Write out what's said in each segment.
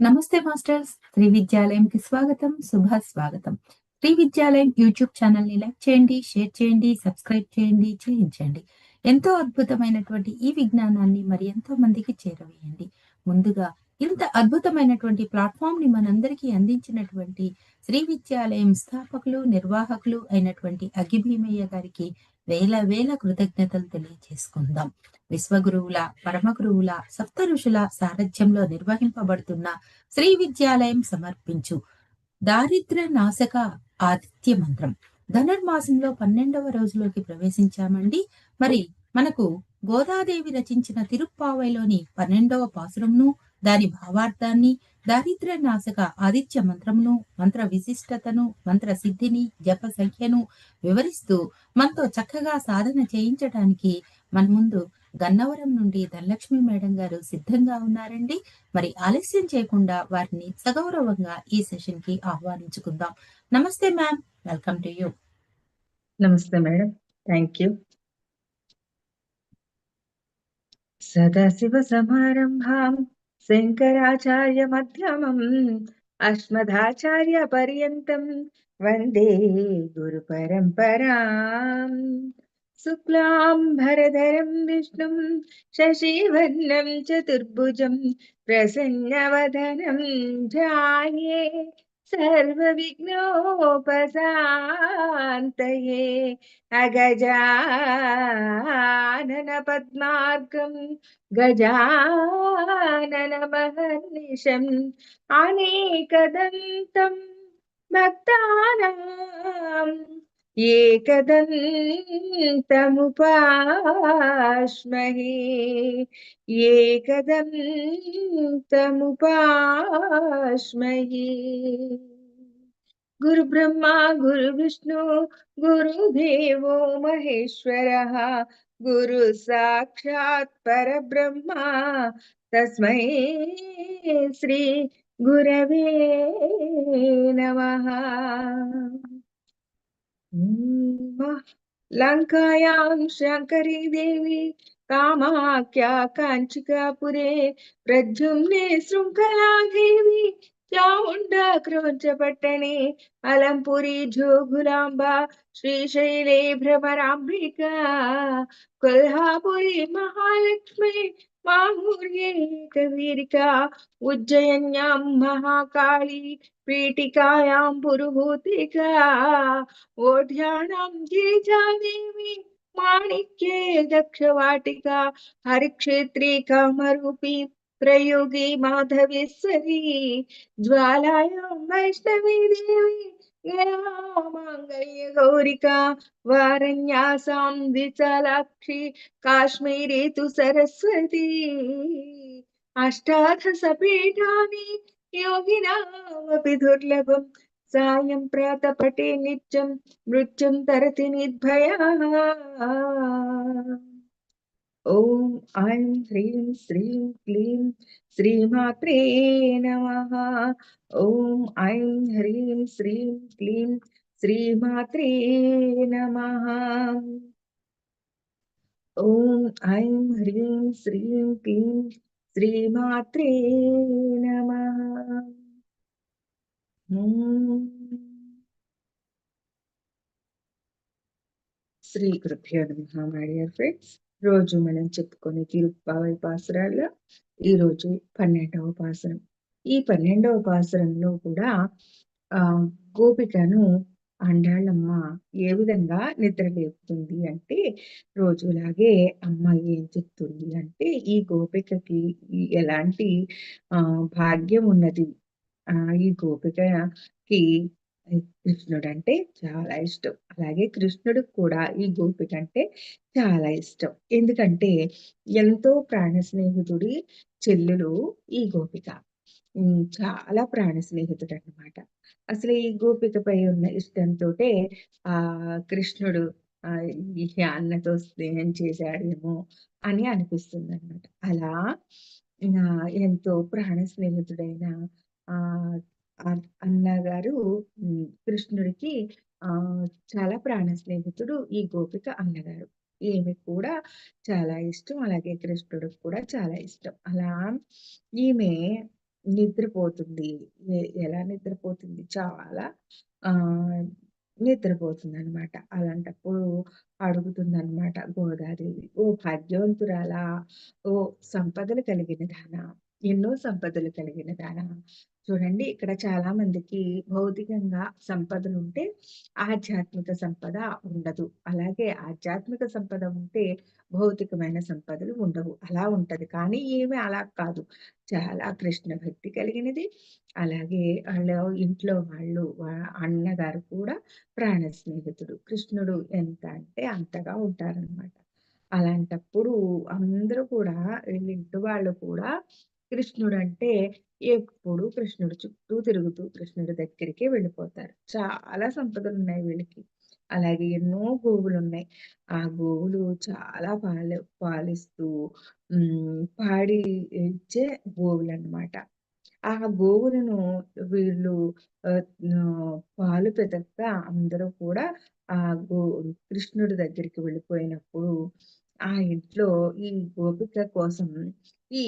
నమస్తే మాస్టర్స్. శ్రీ విద్యాలయంకి స్వాగతం శుభ స్వాగతం. శ్రీ విద్యాలయం యూట్యూబ్ ఛానల్ని లైక్ చేయండి షేర్ చేయండి సబ్స్క్రైబ్ చేయండి చేయించండి. ఎంతో అద్భుతమైనటువంటి ఈ విజ్ఞానాన్ని మరి ఎంతో మందికి చేరవేయండి. ముందుగా ఇంత అద్భుతమైనటువంటి ప్లాట్ఫామ్ని మనందరికీ అందించినటువంటి శ్రీ విద్యాలయం స్థాపకులు నిర్వాహకులు అయినటువంటి అగ్గిభీమయ్య గారికి వేల వేల కృతజ్ఞతలు తెలియజేసుకుందాం. విశ్వగురువుల పరమ గురువుల సప్త ఋషుల సారథ్యంలో నిర్వహింపబడుతున్న శ్రీ విద్యాలయం సమర్పించు దారిద్ర నాశక ఆదిత్య మంత్రం. ధనుర్మాసంలో పన్నెండవ రోజులోకి ప్రవేశించామండి. మరి మనకు గోదాదేవి రచించిన తిరుప్పావైలోని పన్నెండవ పాసురంను దాని భావార్థాన్ని దారిద్ర నాశక ఆదిత్య మంత్రమును మంత్ర విశిష్టతను మంత్ర సిద్ధిని జప సంఖ్యను వివరిస్తూ మనతో చక్కగా సాధన చేయించడానికి మన ముందు గన్నవరం నుండి ధనలక్ష్మి మేడం గారు సిద్ధంగా ఉన్నారండి. మరి ఆలస్యం చేయకుండా వారిని సగౌరవంగా ఈ సెషన్కి ఆహ్వానించుకుందాం. నమస్తే మ్యామ్ వెల్కమ్ టు యూ. నమస్తే మేడం థ్యాంక్ యూ. సదాశివ సమారంభాం शङ्कराचार्यमध्यमम् अश्मदाचार्यपर्यन्तं वन्दे गुरुपरम्पराम्। पराम् शुक्लां भरधरं विष्णुं शशिवर्णं चतुर्भुजं प्रसन्नवदनं ध्याये सर्वविघ्नोपशान्तये पद्मार्गं गजाननमहर्निशम् अनेकदन्तं भक्तानाम् एकदन्तमुपास्महे एकदन्तमुपास्महे गुरुब्रह्मा गुरुविष्णु गुरुदेवो महेश्वरः गुरुसाक्षात् परब्रह्मा तस्मै श्रीगुरवे नमः लङ्कायां शंकरी देवी कामाख्या काञ्चिकापुरे प्रद्युम्ने श्रृंखला देवी चामुण्डा क्रोचपट्टणे अलम्पुरी श्री श्रीशैले भ्रमरांबिका, कोल्हापुरी महालक्ष्मी माहूर्येकवीरिका उज्जयन्यां महाकाली, पीठिकायां पुरुहूतिका, ओढ्याणां गिरिजादेवी, माणिक्ये दक्षवाटिका, हरिक्षेत्री कामरूपी त्रयोगी माधवेश्वरी ज्वालायां वैष्णवी देवी गौरिका वारण्यासां द्विचलाक्षी काश्मीरे तु सरस्वती अष्टादशपीठानि योगिनामपि दुर्लभं सायं प्रातपटे नित्यं मृत्युं तरति निर्भया ॐ ऐं ह्रीं श्रीं क्लीं श्रीमात्रे नमः ॐ ऐं ह्रीं श्रीं क्लीं श्रीमात्रे नमः ॐ ऐं ह्रीं श्रीं क्लीं श्रीमात्रे नमः Sri Kripya Namaha, my dear friends. రోజు మనం చెప్పుకునే తిరుప్పావై పాసురాల్లో ఈ రోజు పన్నెండవ పాసురం. ఈ పన్నెండవ పాసురంలో కూడా ఆ గోపికను అండాళ్ళమ్మ ఏ విధంగా నిద్ర లేపుతుంది అంటే రోజులాగే అమ్మ ఏం చెప్తుంది అంటే ఈ గోపికకి ఎలాంటి ఆ భాగ్యం ఉన్నది? ఆ ఈ గోపికకి కృష్ణుడు అంటే చాలా ఇష్టం. అలాగే కృష్ణుడు కూడా ఈ గోపిక అంటే చాలా ఇష్టం. ఎందుకంటే ఎంతో ప్రాణ స్నేహితుడి చెల్లెలు ఈ గోపిక. చాలా ప్రాణ స్నేహితుడు అనమాట అసలు ఈ గోపికపై ఉన్న ఇష్టంతో ఆ కృష్ణుడు ఈ అన్నతో స్నేహం చేశాడేమో అని అనిపిస్తుంది అనమాట అలా ఎంతో ప్రాణ స్నేహితుడైన ఆ అన్నగారు కృష్ణుడికి ఆ చాలా ప్రాణ స్నేహితుడు ఈ గోపిక అన్నగారు ఈమె కూడా చాలా ఇష్టం అలాగే కృష్ణుడికి కూడా చాలా ఇష్టం అలా ఈమె నిద్రపోతుంది. ఎలా నిద్రపోతుంది? చాలా ఆ నిద్రపోతుంది అనమాట అలాంటప్పుడు అడుగుతుంది అనమాట గోదాదేవి. "ఓ భాగ్యవంతురాలా! ఓ సంపదలు కలిగిన దానా! ఎన్నో సంపదలు కలిగిన దానా!" చూడండి ఇక్కడ చాలా మందికి భౌతికంగా సంపదలు ఉంటే ఆధ్యాత్మిక సంపద ఉండదు. అలాగే ఆధ్యాత్మిక సంపద ఉంటే భౌతికమైన సంపదలు ఉండవు. అలా ఉంటది. కానీ ఏమి అలా కాదు. చాలా కృష్ణ భక్తి కలిగినది. అలాగే వాళ్ళ ఇంట్లో వాళ్ళు వా అన్నగారు కూడా ప్రాణ స్నేహితుడు. కృష్ణుడు ఎంత అంటే అంతగా ఉంటారనమాట. అలాంటప్పుడు అందరూ కూడా వీళ్ళ ఇంటి వాళ్ళు కూడా కృష్ణుడు అంటే ఎప్పుడు కృష్ణుడు చుట్టూ తిరుగుతూ కృష్ణుడి దగ్గరికే వెళ్ళిపోతారు. చాలా సంపదలు ఉన్నాయి వీళ్ళకి. అలాగే ఎన్నో గోవులు ఉన్నాయి ఆ గోవులు చాలా పాలు పాలిస్తూ పాడి ఇచ్చే గోవులనమాట. ఆ గోవులను వీళ్ళు పాలు పెతక్క అందరూ కూడా ఆ గో కృష్ణుడి దగ్గరికి వెళ్ళిపోయినప్పుడు ఆ ఇంట్లో ఈ గోపిక కోసం ఈ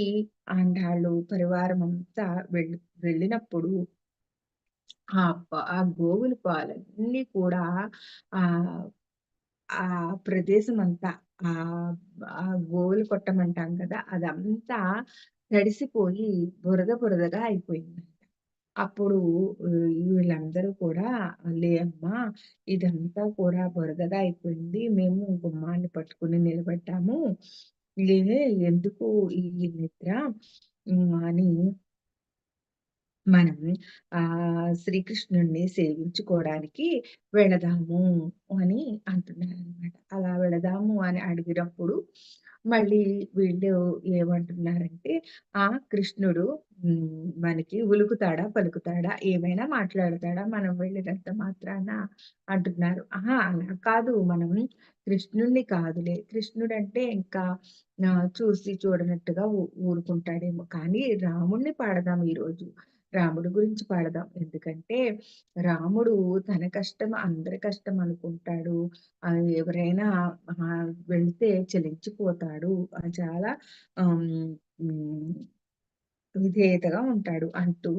ఆండాళ్ళు పరివారమంతా వెళ్ళి వెళ్ళినప్పుడు ఆ ఆ గోవుల పాలన్నీ కూడా ఆ ఆ ప్రదేశం అంతా ఆ గోవులు కొట్టమంటాం కదా! అదంతా తడిసిపోయి బురద బురదగా అయిపోయిందంట. అప్పుడు వీళ్ళందరూ కూడా "లే అమ్మా! ఇదంతా కూడా బురదగా అయిపోయింది. మేము గుమ్మాన్ని పట్టుకొని నిలబడ్డాము. లే ఎందుకు ఈ నిద్ర" హ్మ్. అని మనం ఆహ్, శ్రీకృష్ణుడిని సేవించుకోవడానికి వెళదాము అని అంటున్నారనమాట. అలా వెళదాము అని అడిగినప్పుడు మళ్ళీ వీళ్ళు ఏమంటున్నారంటే, "ఆ! కృష్ణుడు మనకి ఉలుకుతాడా? పలుకుతాడా? ఏమైనా మాట్లాడతాడా? మనం వెళ్ళినంత మాత్రాన" అంటున్నారు. ఆహా అలా కాదు. మనం కృష్ణుడిని కాదులే. కృష్ణుడు అంటే ఇంకా చూసి చూడనట్టుగా ఊరుకుంటాడేమో. కానీ రాముణ్ణి పాడదాం ఈరోజు." రాముడి గురించి పాడదాం. ఎందుకంటే రాముడు తన కష్టం అందరి కష్టం అనుకుంటాడు. ఎవరైనా వెళితే వెళ్తే చలించిపోతాడు. చాలా విధేయతగా ఉంటాడు అంటూ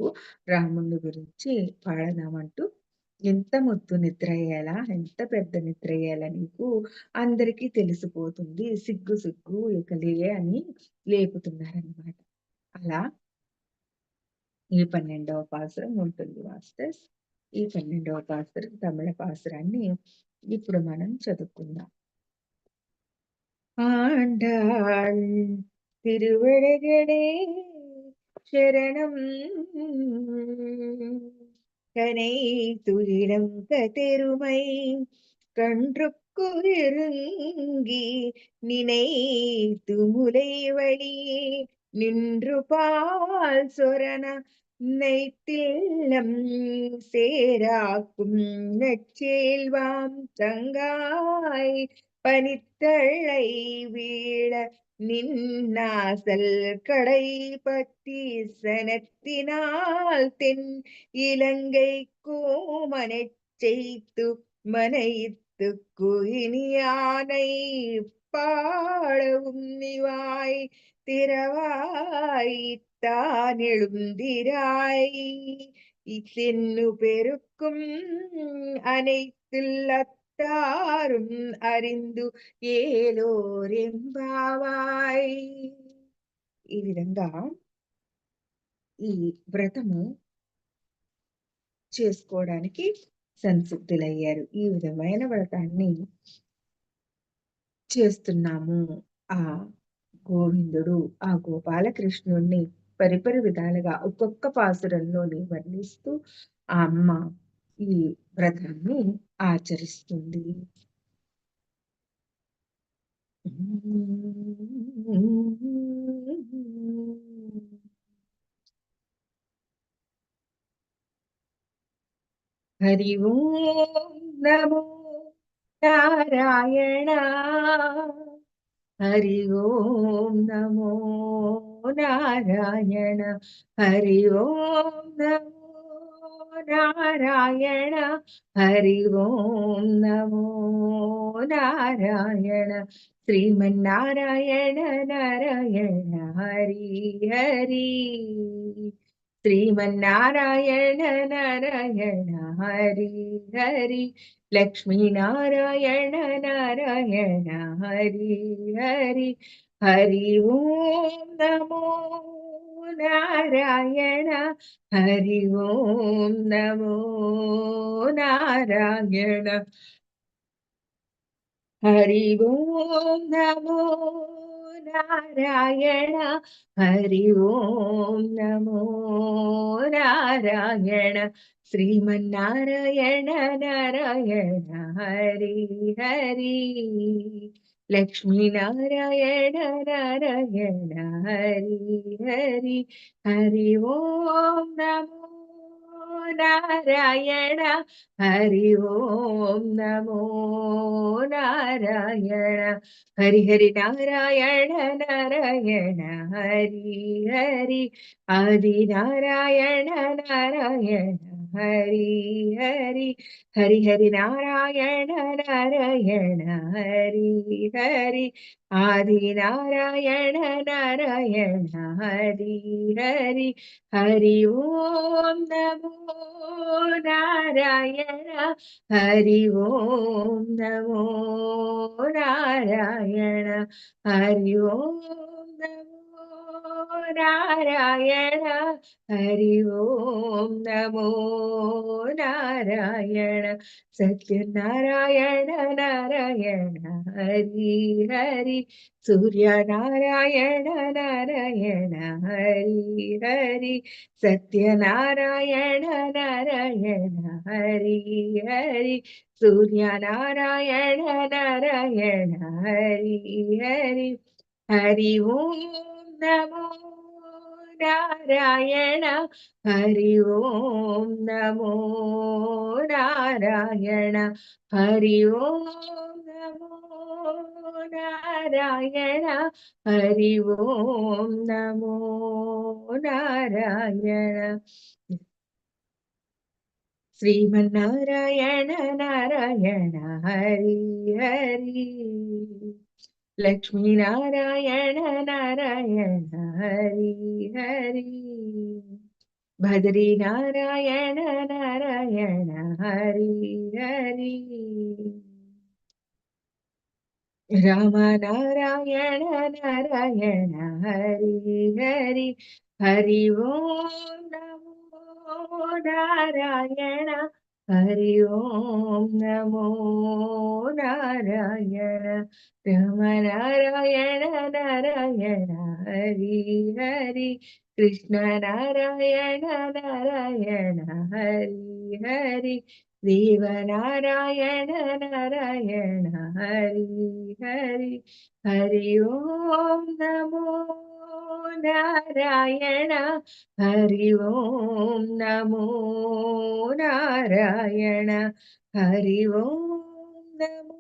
రాముడి గురించి పాడదామంటూ ఎంత ముద్దు నిద్రయ్యేలా, ఎంత పెద్ద నిద్రయ్యేలా నీకు అందరికీ తెలిసిపోతుంది. సిగ్గు సిగ్గు ఇక లే అని లేపుతున్నారనమాట. అలా ఈ 12వ పాసురం ఉంటుంది మాస్టర్స్. ఈ 12వ పాసురం తమిళ పాసురాన్ని ఇప్పుడు మనం చదువుకుందాం. ஆண்டாள் திருவழகளே சரணம் கனை துயிலம் கதெருமை கன்றுக்கு இறங்கி நினைத்து முலை வழியே நின்று பால் சொரண நெய்த்தில்லம் சேராக்கும் நற்செல்வாம் தங்காய் பனித்தழை வீழ நின்னாசல் கடை பத்தி சனத்தினால் தென் இலங்கை கோமனை செய்து மனைத்து குயினியானை പാടവും നിവായി തിരവായി താനെഴുന്തിരായി ഇതെന്നു പെരുക്കും അനൈത്തുള്ളത്താറും അരിന്തു ఏలోరెంబావాయి. ఈ విధంగా ఈ వ్రతము చేసుకోవడానికి సంసిద్ధులయ్యారు. ఈ విధమైన వ్రతాన్ని చేస్తున్నాము. ఆ గోవిందుడు, ఆ గోపాలకృష్ణుణ్ణి పరిపరి విధాలుగా ఒక్కొక్క పాసురంలోని వర్ణిస్తూ ఆ అమ్మ ఈ వ్రతాన్ని ఆచరిస్తుంది. హరి നാരായണ. ഹരി ഓം നമോ നാരായണ. ഹരി ഓം നമോ നാരായണ. ഹരി ഓം നമോ നാരായണ. ശ്രീമന്നാരായണ നാരായണ. ഹരി ഹരി. ശ്രീമന്നാരായണ നാരായണ ഹരി ഹരി ലക്ഷ്മി നാരായണ നാരായണ ഹരി ഹരി ഹരി ഓം നമോ നാരായണ ഹരി ഓം നമോ നാരായണ ഹരി ഓം നമോ നാരായണ ഹരി ഓം നമോ നാരായണ. ശ്രീമന്നാരായണ നാരായണ ഹരി ഹരി. ലക്ഷ്മി നാരായണ നാരായണ ഹരി ഹരി. ഹരി ഓം നമോ നാരായണ ഹരി ഓം നമോ നാരായണ നാരായണ ഹരി ഹരി നാരായണ നാരായണ ഹരി ഹരി ആദി നാരായണ നാരായണ ಹರಿ ಹರಿ ಹರಿ ಹರಿ ನಾರಾಯಣ ನಾರಾಯಣ ಹರಿ ಹರಿ ಆದಿ ನಾರಾಯಣ ನಾರಾಯಣ ಹರಿ ಹರಿ ಹರಿ ಓಂ ನಮೋ ನಾರಾಯಣ ಹರಿ ಓಂ ನಮೋ ನಾರಾಯಣ ಹರಿ ಓಂ നാരായണ ഹരി ഓം നമോ നാരായണ. സത്യനാരായണ നാരായണ ഹരി ഹരി. സൂര്യനാരായണ നാരായണ ഹരി ഹരി. സത്യനാരായണ നാരായണ ഹരി ഹരി. സൂര്യനാരായണ നാരായണ ഹരി ഹരി. ഹരി ഓം നമോ നാരായണ ഹരി ഓം നമോ നാരായണ ഹരി ഓം നമോ നാരായണ ഹരി ഓം നമോ നാരായണ. ശ്രീമന്നാരായണ നാരായണ ഹരി ഹരി. லக்ஷ்மி நாராயண நாராயண ஹரி ஹரி பத்ரி நாராயண நாராயண ஹரி ஹரி ராம நாராயண நாராயண ஹரி ஹரி ஹரி ஓம் நமோ நாராயண हरि ओम नमो नारायण रम नारायण नारायण हरि हरि कृष्ण नारायण नारायण हरि हरि ദേവനാരായണ നാരായണ ഹരി ഹരി ഹരി ഓം നമോ നാരായണ ഹരി ഓം നമോ നാരായണ ഹരി ഓം നമോ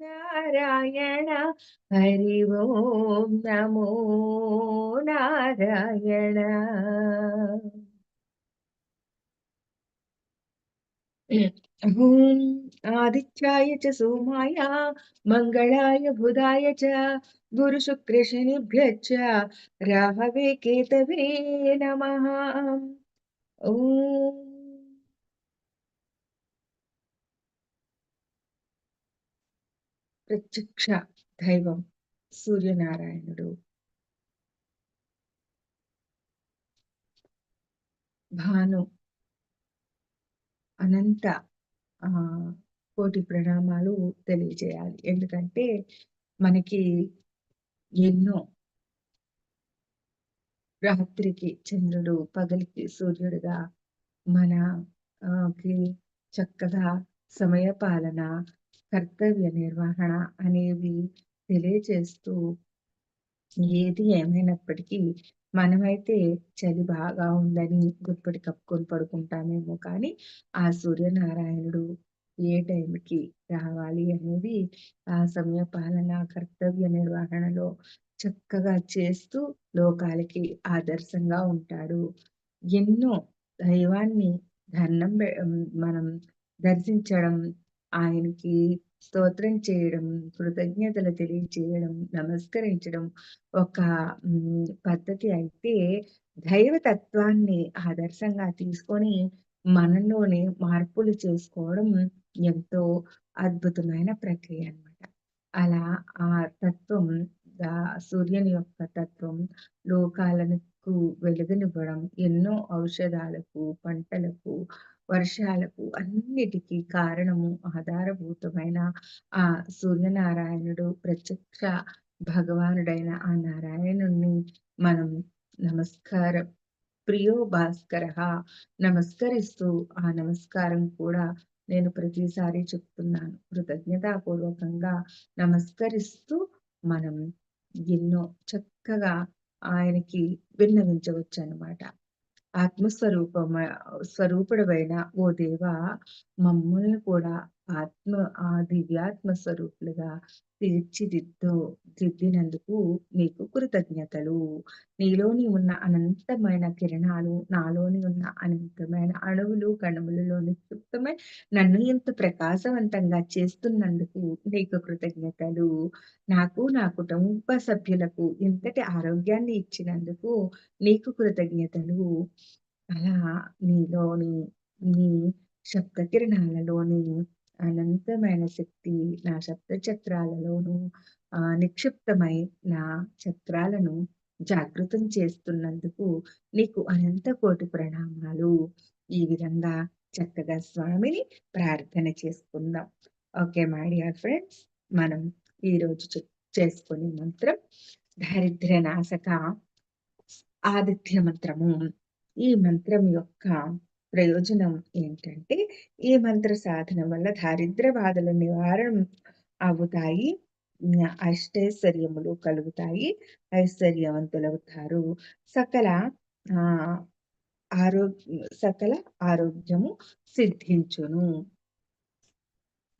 നാരായണ ഹരി ഓം നമോ നാരായണ. ఆదిత్యాయ చ సోమాయ మంగళాయ బుధాయ చ గురు శుక్ర శనిభ్యశ్చ రాహవే కేతవే నమః ఓం ప్రత్యక్ష దైవం సూర్యనారాయణుడు భాను అనంత ఆ కోటి ప్రణామాలు తెలియజేయాలి. ఎందుకంటే మనకి ఎన్నో రాత్రికి చంద్రుడు పగలికి సూర్యుడుగా మన చక్కగా సమయ పాలన కర్తవ్య నిర్వహణ అనేవి తెలియజేస్తూ ఏది ఏమైనప్పటికీ మనమైతే చలి బాగా ఉందని గుప్పటి కప్పుకొని పడుకుంటామేమో కానీ ఆ సూర్యనారాయణుడు ఏ టైంకి రావాలి అనేది ఆ సమయ పాలన కర్తవ్య నిర్వహణలో చక్కగా చేస్తూ లోకాలకి ఆదర్శంగా ఉంటాడు. ఎన్నో దైవాన్ని ధర్ణం మనం దర్శించడం ఆయనకి స్తోత్రం చేయడం కృతజ్ఞతలు తెలియచేయడం నమస్కరించడం ఒక పద్ధతి అయితే దైవతత్వాన్ని ఆదర్శంగా తీసుకొని మనలోనే మార్పులు చేసుకోవడం ఎంతో అద్భుతమైన ప్రక్రియ అన్నమాట. అలా ఆ తత్వం సూర్యుని యొక్క తత్వం లోకాలకు వెలుగునివ్వడం, ఎన్నో ఔషధాలకు, పంటలకు, వర్షాలకు అన్నిటికీ కారణము ఆధారభూతమైన ఆ సూర్యనారాయణుడు ప్రత్యక్ష భగవానుడైన ఆ నారాయణుడిని మనం నమస్కారం ప్రియో భాస్కర నమస్కరిస్తూ ఆ నమస్కారం కూడా నేను ప్రతిసారి చెప్తున్నాను. కృతజ్ఞతాపూర్వకంగా నమస్కరిస్తూ మనం ఎన్నో చక్కగా ఆయనకి విన్నవించవచ్చన్నమాట. ఆత్మస్వరూపమ స్వరూపుడవైన ఓ దేవా! మమ్మల్ని కూడా ఆత్మ ఆ దివ్యాత్మ స్వరూపులుగా తీర్చిదిద్దు దిద్దినందుకు నీకు కృతజ్ఞతలు. నీలోని ఉన్న అనంతమైన కిరణాలు, నాలోని ఉన్న అనంతమైన అణువులు, కణములలో నిక్షిప్తమై నన్ను ఇంత ప్రకాశవంతంగా చేస్తున్నందుకు నీకు కృతజ్ఞతలు. నాకు, నా కుటుంబ సభ్యులకు ఇంతటి ఆరోగ్యాన్ని ఇచ్చినందుకు నీకు కృతజ్ఞతలు. అలా నీలోని నీ శబ్ద కిరణాలలోని అనంతమైన శక్తి నా శబ్ద చక్రాలలోను ఆ నిక్షిప్తమై నా చక్రాలను జాగృతం చేస్తున్నందుకు నీకు అనంత కోటి ప్రణామాలు. ఈ విధంగా చక్కగా స్వామిని ప్రార్థన చేసుకుందాం. Okay my dear friends. మనం ఈరోజు చేసుకునే మంత్రం దారిద్ర్య నాశక ఆదిత్య మంత్రము. ఈ మంత్రం యొక్క ప్రయోజనం ఏంటంటే, ఈ మంత్ర సాధన వల్ల దారిద్ర బాధలు నివారణ అవుతాయి. ఐశ్వర్యములు అష్టైశ్వర్యములు కలుగుతాయి. ఐశ్వర్యవంతులవుతారు. సకల ఆ ఆరోగ్య సకల ఆరోగ్యము సిద్ధించును.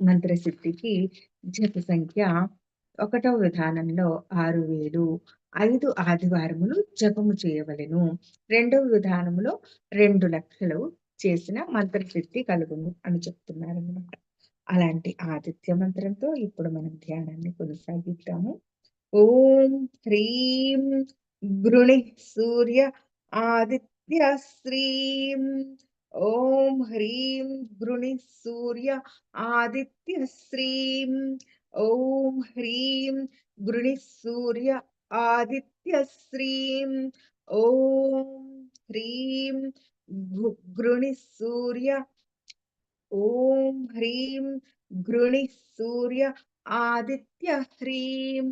మంత్రసిద్ధికి జప సంఖ్య ఒకటవ విధానంలో ఆరు వేలు ఐదు ఆదివారములు జపము చేయవలెను. రెండవ విధానములో రెండు లక్షలు చేసిన మంత్రసిద్ధి కలుగును అని చెప్తున్నారనమాట అలాంటి ఆదిత్య మంత్రంతో ఇప్పుడు మనం ధ్యానాన్ని కొనసాగిద్దాము. ఓం హ్రీం గృణి సూర్య ఆదిత్య శ్రీం ఓం హ్రీం గృణి సూర్య ఆదిత్య శ్రీం ఓం హ్రీం గృణి సూర్య आदित्यश्रीं ॐ ह्रीं गृणिः सूर्य ॐ ह्रीं गृणिः सूर्य आदित्य ह्रीं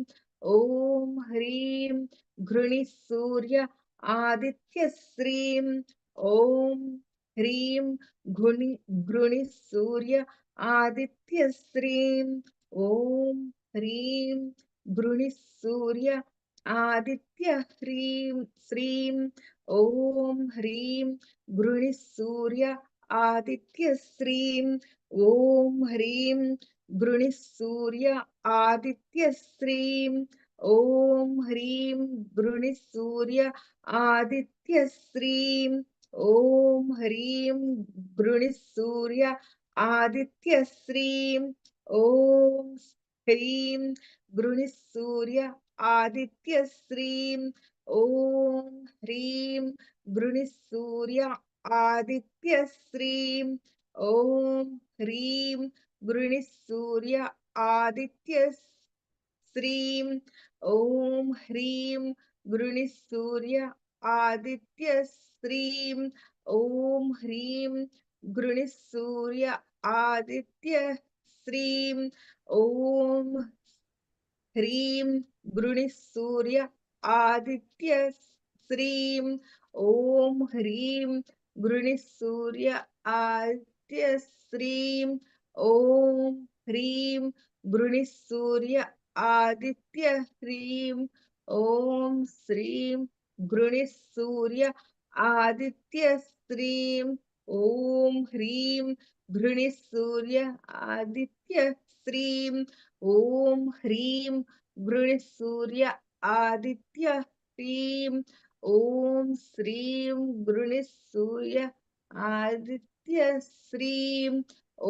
ॐ ह्रीं गृणिः सूर्य आदित्यश्रीं ॐ ह्रीं घृणि गृणिः सूर्य आदित्यश्रीं ॐ ह्रीं गृणिः सूर्य आदित्य ह्रीं, श्रीं, ॐ ह्रीं गृणिः सूर्य आदित्य श्रीं, ॐ ह्रीं गृणिः सूर्य आदित्य श्रीं, ॐ ह्रीं गृणिः सूर्य आदित्य श्रीं, ॐ ह्रीं गृणिः सूर्य आदित्य श्रीं, ॐ ह्रीं गृणिः सूर्य आदित्यश्रीं ॐ ह्रीं गृणिसूर्य आदित्यश्रीं ॐ ह्रीं गृणिसूर्य आदित्य श्रीं ॐ ह्रीं गृणिसूर्य आदित्य श्रीं ॐ ह्रीं गृणिसूर्य आदित्य श्रीं ॐ హ్రీం గృణిః సూర్య ఆదిత్య శ్రీం ఓం హ్రీం గృణిః సూర్య ఆదిత్య శ్రీం ఓం హ్రీం గృణిః సూర్య ఆదిత్య హ్రీం ఓం శ్రీం గృణిః సూర్య ఆదిత్య శ్రీం ఓం హ్రీం గృణిః సూర్య ఆదిత్య श्रीं ॐ ह्रीं गृणिसूर्य आदित्य ह्रीं ॐ श्रीं गृणिसूर्य आदित्य श्रीं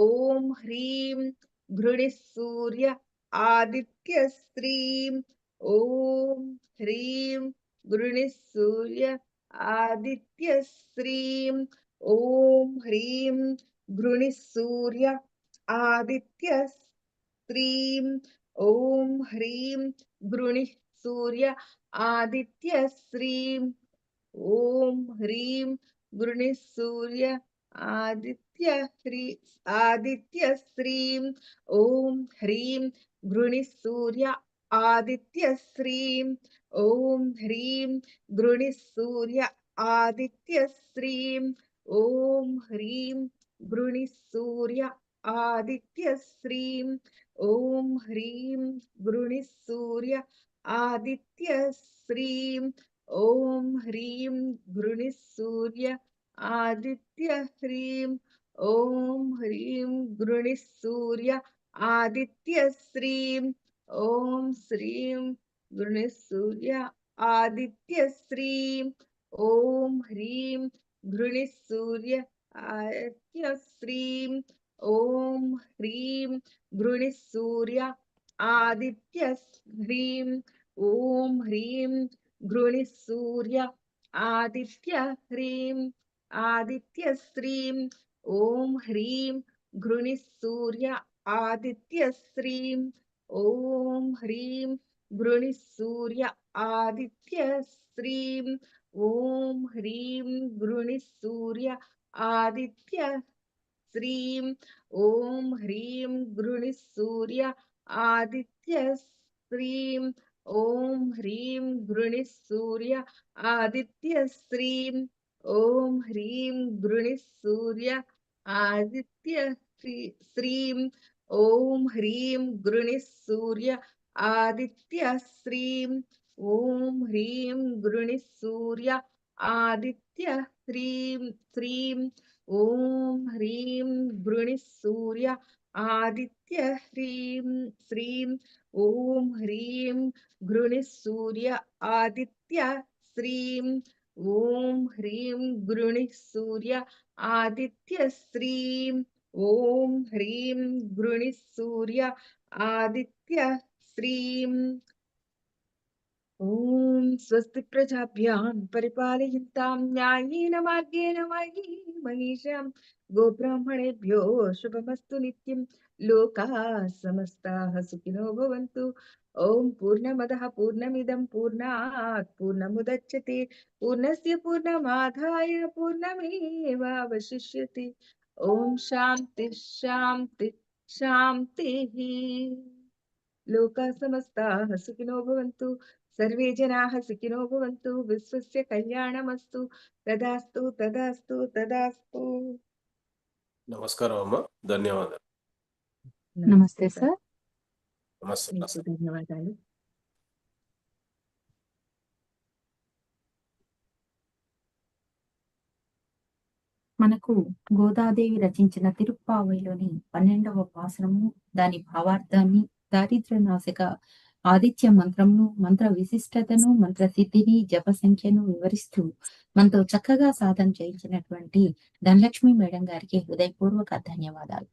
ॐ ह्रीं गृणिसूर्य आदित्य श्रीं ॐ ह्रीं गृणिसूर्य आदित्य श्रीं ॐ ह्रीं गृणिसूर्य आदित्य आदित्यश्रीं ॐ ह्रीं गृणिः सूर्य आदित्यश्रीं ॐ ह्रीं गृणिः सूर्य आदित्य ह्री आदित्यश्रीं ॐ ह्रीं गृणिः सूर्य आदित्यश्रीं ॐ ह्रीं गृणिः सूर्य आदित्यश्रीं ॐ ह्रीं गृणिः सूर्य आदित्यश्रीं ॐ ह्रीं गृणिः सूर्य आदित्यश्रीं ॐ ह्रीं गृणिः सूर्य आदित्य ह्रीं ॐ ह्रीं गृणिः सूर्य आदित्यश्रीं ॐ श्रीं गृणिः सूर्य आदित्यश्रीं ॐ ह्रीं गृणिः सूर्य आदित्यश्रीं ॐ ह्रीं गृणिसूर्य आदित्य ह्रीं ह्रीम ह्रीं गृणिसूर्य आदित्य ह्रीं आदित्यश्रीं ॐ ह्रीं ह्रीम आदित्यश्रीं सूर्य आदित्य गृणिसूर्य ओम ह्रीम ह्रीं गृणिसूर्य आदित्य आदित्यश्रीं ॐ ह्रीं गृणिः सूर्य आदित्यश्रीं ॐ ह्रीं गृणिः सूर्य आदित्यश्रीं ॐ ह्रीं गृणिः सूर्य आदित्य श्रीं ॐ ह्रीं गृणिः सूर्य आदित्यश्रीं ॐ ह्रीं गृणिः सूर्य आदित्य ह्रीं श्रीं ॐ ह्रीं गृणिः सूर्य आदित्य ह्रीं, श्रीं ॐ ह्रीं गृणिः सूर्य आदित्य श्रीं, ॐ ह्रीं गृणिः सूर्य आदित्य श्रीं, ॐ ह्रीं गृणिः सूर्य आदित्य श्रीं। ॐ स्वस्ति प्रजाभ्यां परिपालयन्तां न्यायेन मार्गेण मही मनीषां गोब्राह्मणेभ्यो शुभमस्तु नित्यं लोकाः समस्ताः सुखिनो भवन्तु। ॐ पूर्णमदः, पूर्णमिदं, पूर्णात् पूर्णमुदच्यते पूर्णस्य पूर्णमादाय पूर्णमेवावशिष्यते। ॐ शान्ति शान्ति, शान्तिः। लोकाः समस्ताः सुखिनो भवन्तु। సర్వే జనా సుఖినో భవంతు విశ్వస్ కళ్యాణమస్తు తదాస్తు తదాస్తు తదాస్తు నమస్కారం అమ్మ ధన్యవాదాలు నమస్తే సార్ నమస్తే ధన్యవాదాలు మనకు గోదాదేవి రచించిన తిరుప్పావైలోని పన్నెండవ పాసనము దాని భావార్థాన్ని దారిద్ర నాశక ఆదిత్య మంత్రంను మంత్ర విశిష్టతను మంత్ర సిద్ధిని జప సంఖ్యను వివరిస్తూ మనతో చక్కగా సాధన చేయించినటువంటి ధనలక్ష్మి మేడం గారికి హృదయపూర్వక ధన్యవాదాలు.